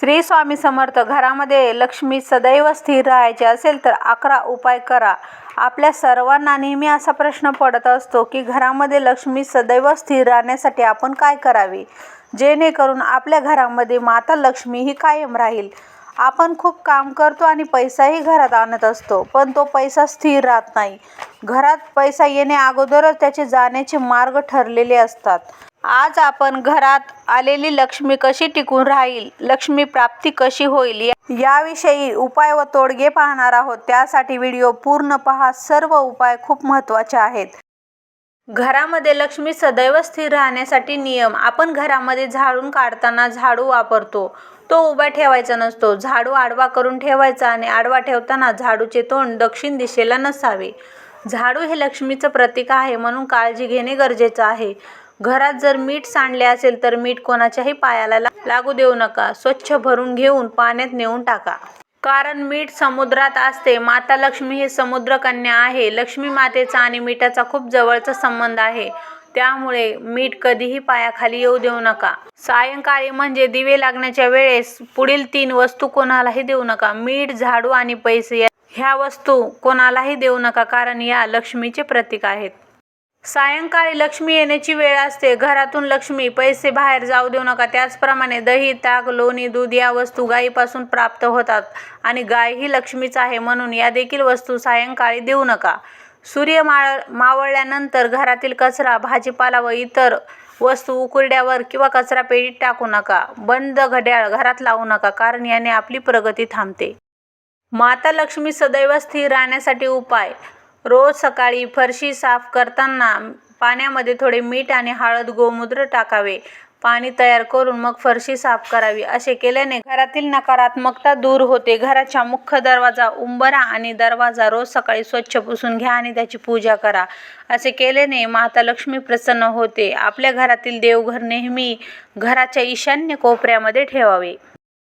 श्री स्वामी समर्थ घरामध्ये लक्ष्मी सदैव स्थिर राहायचे असेल तर अकरा उपाय करा. आपल्या सर्वांना नेहमी असा प्रश्न पडत असतो की घरामध्ये लक्ष्मी सदैव स्थिर राहण्यासाठी आपण काय करावे? जेणेकरून आपल्या घरामध्ये माता लक्ष्मी ही कायम राहील. आपण खूप काम करतो आणि पैसाही घरात आणत असतो पण तो पैसा स्थिर राहत नाही. घरात पैसा येणे अगोदरच त्याचे जाण्याचे मार्ग ठरलेले असतात. आज आपण घरात आलेली लक्ष्मी कशी टिकून राहील? लक्ष्मी प्राप्ती कशी होईल? याविषयी उपाय व तोडगे पाहणार आहोत. त्यासाठी व्हिडिओ पूर्ण पहा. सर्व उपाय खूप महत्त्वाचे आहेत. घरामध्ये लक्ष्मी सदैव स्थिर राहण्यासाठी नियम. आपण घरामध्ये झाडून काढताना झाडू वापरतो. तो उभा ठेवायचा नसतो. झाडू आडवा करून ठेवायचा आणि आडवा ठेवताना झाडूचे तोंड दक्षिण दिशेला नसावे. झाडू हे लक्ष्मीचं प्रतीक आहे म्हणून काळजी घेणे गरजेचं आहे. घरात जर मीठ सांडले असेल तर मीठ कोणाच्याही पायाला लागू देऊ नका. स्वच्छ भरून घेऊन पाण्यात नेऊन टाका. कारण मीठ समुद्रात असते. माता लक्ष्मी हे समुद्रकन्या आहे. लक्ष्मी मातेचा आणि मिठाचा खूप जवळचा संबंध आहे. त्यामुळे मीठ कधीही पायाखाली येऊ देऊ नका. सायंकाळी म्हणजे दिवे लागण्याच्या वेळेस पुढील तीन वस्तू कोणालाही देऊ नका. मीठ झाडू आणि पैसे ह्या वस्तू कोणालाही देऊ नका. कारण या लक्ष्मीचे प्रतीक आहेत. सायंकाळी लक्ष्मी येण्याची वेळ असते. घरातून लक्ष्मी पैसे बाहेर जाऊ देऊ नका. त्याचप्रमाणे दही ताक लोणी दूध या वस्तू गायीपासून प्राप्त होतात आणि गाय ही लक्ष्मीच आहे म्हणून या देखील वस्तू सायंकाळी देऊ नका. सूर्य माळ मावळल्यानंतर घरातील कचरा भाजीपाला व इतर वस्तू उकुरड्यावर किंवा कचरा पेटीत टाकू नका. बंद घड्याळ घरात लावू नका कारण याने आपली प्रगती थांबते. माता लक्ष्मी सदैव स्थिर राहण्यासाठी उपाय. रोज सकाळी फरशी साफ करताना पाण्यामध्ये थोडे मीठ आणि हळद गोमूत्र टाकावे. पाणी तयार करून मग फरशी साफ करावी. असे केल्याने घरातील नकारात्मकता दूर होते. घराच्या मुख्य दरवाजा उंबरा आणि दरवाजा रोज सकाळी स्वच्छ पुसून घ्या आणि त्याची पूजा करा. असे केल्याने माता लक्ष्मी प्रसन्न होते. आपल्या घरातील देवघर नेहमी घराच्या ईशान्य कोपऱ्यामध्ये ठेवावे.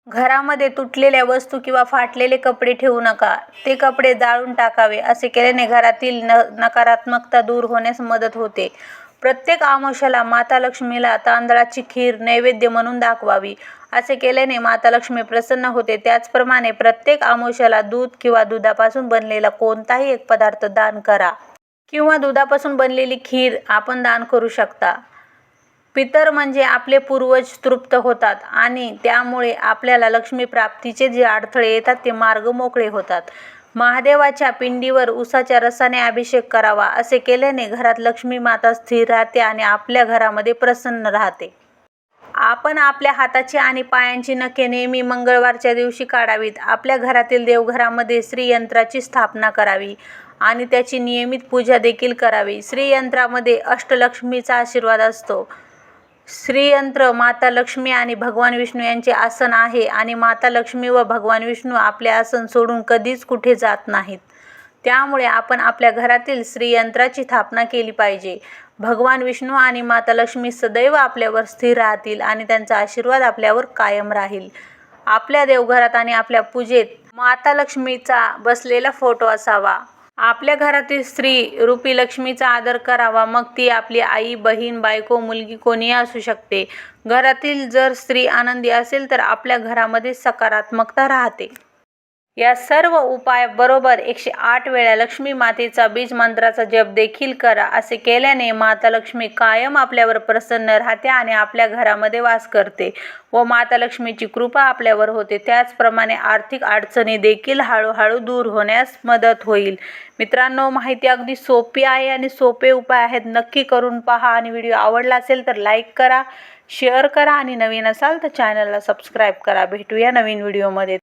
घरामध्ये तुटलेल्या वस्तू किंवा फाटलेले कपडे ठेवू नका. ते कपडे जाळून टाकावे असे केल्याने घरातील न नकारात्मकता दूर होण्यास मदत होते. प्रत्येक आमोशाला माता लक्ष्मीला तांदळाची खीर नैवेद्य म्हणून दाखवावी. असे केल्याने माता लक्ष्मी प्रसन्न होते. त्याचप्रमाणे प्रत्येक आमोशाला दूध किंवा दुधापासून बनलेला कोणताही एक पदार्थ दान करा. किंवा दुधापासून बनलेली खीर आपण दान करू शकता. पितर म्हणजे आपले पूर्वज तृप्त होतात आणि त्यामुळे आपल्याला लक्ष्मी प्राप्तीचे जे अडथळे येतात ते मार्ग मोकळे होतात. महादेवाच्या पिंडीवर उसाच्या रसाने अभिषेक करावा असे केल्याने घरात लक्ष्मी माता स्थिर राहते आणि आपल्या घरामध्ये प्रसन्न राहते. आपण आपल्या हाताची आणि पायांची नखे नेहमी मंगळवारच्या दिवशी काढावीत. आपल्या घरातील देवघरामध्ये श्रीयंत्राची स्थापना करावी आणि त्याची नियमित पूजा देखील करावी. श्रीयंत्रामध्ये अष्टलक्ष्मीचा आशीर्वाद असतो. श्रीयंत्र माता लक्ष्मी आणि भगवान विष्णू यांचे आसन आहे आणि माता लक्ष्मी व भगवान विष्णू आपले आसन सोडून कधीच कुठे जात नाहीत. त्यामुळे आपण आपल्या घरातील श्रीयंत्राची स्थापना केली पाहिजे. भगवान विष्णू आणि माता लक्ष्मी सदैव आपल्यावर स्थिर राहतील आणि त्यांचा आशीर्वाद आपल्यावर कायम राहील. आपल्या देवघरात आणि आपल्या पूजेत माता लक्ष्मीचा बसलेला फोटो असावा. आपल्या घरातील स्त्री रूपी लक्ष्मीचा आदर करावा. मग ती आपली आई बहीण बायको मुलगी कोणीही असू शकते. घरातील जर स्त्री आनंदी असेल तर आपल्या घरामध्ये सकारात्मकता राहते. या सर्व उपाय बरोबर एकशे आठ वेळा लक्ष्मी मातेचा बीज मंत्राचा जप देखील करा. असे केल्याने माता लक्ष्मी कायम आपल्यावर प्रसन्न राहते आणि आपल्या घरामध्ये वास करते व माता लक्ष्मीची कृपा आपल्यावर होते. त्याचप्रमाणे आर्थिक अडचणी देखील हळूहळू दूर होण्यास मदत होईल. मित्रांनो माहिती अगदी सोपी आहे आणि सोपे उपाय आहेत. नक्की करून पहा आणि व्हिडिओ आवडला असेल तर लाईक करा शेअर करा आणि नवीन असाल तर चॅनलला सबस्क्राईब करा. भेटूया नवीन व्हिडिओमध्ये.